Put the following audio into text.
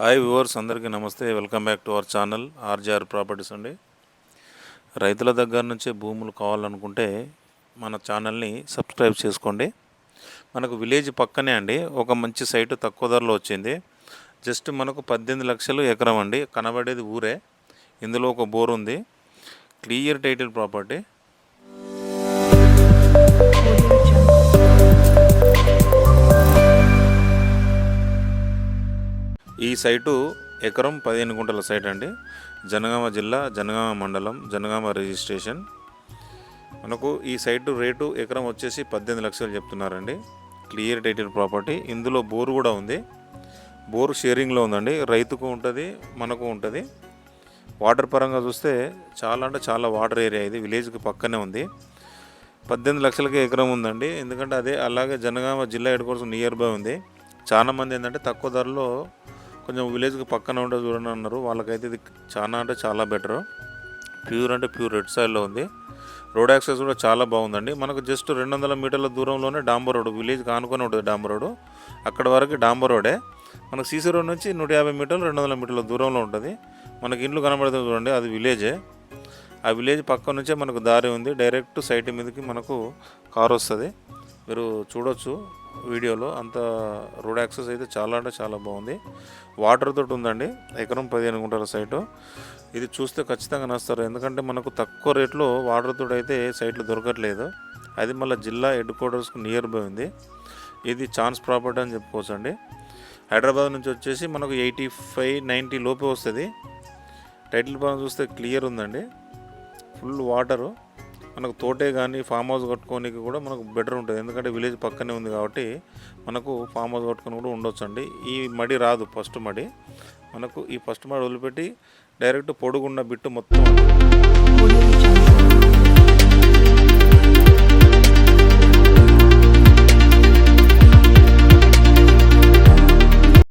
Hi viewers అందరికీ నమస్తే. Welcome back to our channel RGR properties అండి. రైతుల దగ్గర నుంచే భూములు కావాలనుకుంటే మన ఛానల్ని సబ్స్క్రైబ్ చేసుకోండి. మనకు విలేజ్ పక్కనే అండి ఒక మంచి సైటు తక్కువ ధరలో వచ్చింది. జస్ట్ మనకు పద్దెనిమిది లక్షలు ఎకరం అండి కనబడేది ఊరే. ఇందులో ఒక బోర్ ఉంది. Clear title property. ఈ సైటు ఎకరం పదిహేను గుంటల సైట్ అండి. జనగామ జిల్లా జనగామ మండలం జనగామ రిజిస్ట్రేషన్. మనకు ఈ సైటు రేటు ఎకరం వచ్చేసి పద్దెనిమిది లక్షలు చెప్తున్నారండి. Clear title property. ఇందులో బోరు కూడా ఉంది. బోరు షేరింగ్లో ఉందండి. రైతుకు ఉంటుంది మనకు ఉంటుంది. వాటర్ పరంగా చూస్తే చాలా అంటే చాలా వాటర్ ఏరియా ఇది. విలేజ్కి పక్కనే ఉంది. పద్దెనిమిది లక్షలకి ఎకరం ఉందండి. ఎందుకంటే అదే అలాగే జనగామ జిల్లా హెడ్ నియర్ బై ఉంది. చాలా మంది ఏంటంటే తక్కువ ధరలో కొంచెం విలేజ్కి పక్కన ఉంటే చూడండి అన్నారు. వాళ్ళకైతే ఇది చాలా అంటే చాలా బెటర్. ప్యూర్ అంటే ప్యూర్ రెడ్ సైడ్లో ఉంది. రోడ్ యాక్సెస్ కూడా చాలా బాగుందండి. మనకు జస్ట్ రెండు వందల మీటర్ల దూరంలోనే డాంబర్ రోడ్ విలేజ్కి ఆనుకొని ఉంటుంది డాంబర్ రోడ్. అక్కడ వరకు డాంబర్ రోడే. మనకు సీసీ రోడ్ నుంచి నూట యాభై మీటర్లు రెండు వందల మీటర్ల దూరంలో ఉంటుంది. మనకి ఇండ్లు కనబడుతుంది చూడండి అది విలేజే. ఆ విలేజ్ పక్క నుంచే మనకు దారి ఉంది. డైరెక్ట్ సైట్ మీదకి మనకు కార్ వస్తుంది. మీరు చూడొచ్చు. వీడియోలో అంత రోడ్ యాక్సెస్ అయితే చాలా అంటే చాలా బాగుంది. వాటర్ తోటి ఉందండి. ఎకరం పదిహేను గుంటల సైటు. ఇది చూస్తే ఖచ్చితంగా నస్తారు. ఎందుకంటే మనకు తక్కువ రేట్లో వాటర్ తోటి అయితే సైట్లు దొరకట్లేదు. అది మళ్ళీ జిల్లా హెడ్ క్వార్టర్స్కు నియర్ బై ఉంది. ఇది ఛాన్స్ ప్రాపర్టీ అని చెప్పుకోవచ్చు అండి హైదరాబాద్ నుంచి వచ్చేసి మనకు ఎయిటీ ఫైవ్ నైంటీ లోపే వస్తుంది. టైటిల్ పైన చూస్తే క్లియర్ ఉందండి. Full water. మనకు తోటే కానీ ఫామ్ హౌస్ కట్టుకోనికి కూడా మనకు బెటర్ ఉంటుంది. ఎందుకంటే విలేజ్ పక్కనే ఉంది కాబట్టి మనకు ఫామ్ హౌస్ కట్టుకొని కూడా ఉండొచ్చు అండి ఈ మడి రాదు ఫస్ట్ మడి. మనకు ఈ ఫస్ట్ మడి వదిలిపెట్టి డైరెక్ట్ పొడుగున్న బిట్టు మొత్తం.